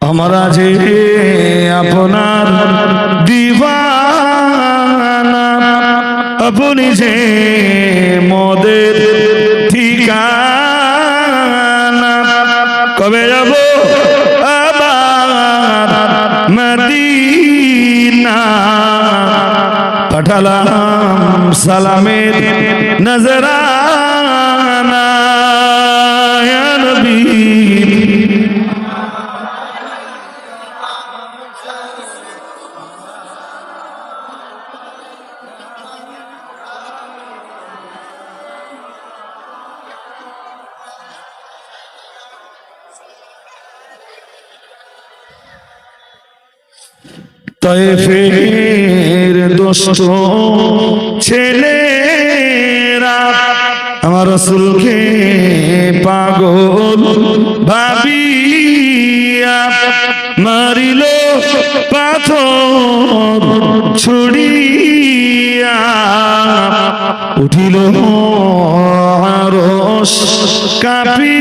আমরা যে আপনার দিবানা। আপনি যে মদের ঠিকানা। কবে যাব? আবার মদিনা। পাঠালাম সালামের নজরানা তয়েফের দোস্ত ছেলেরা আমার রসুলকে পাগল ভাবিয়া মারিল পাথর ছুড়িয়া উঠিল আরস কাপি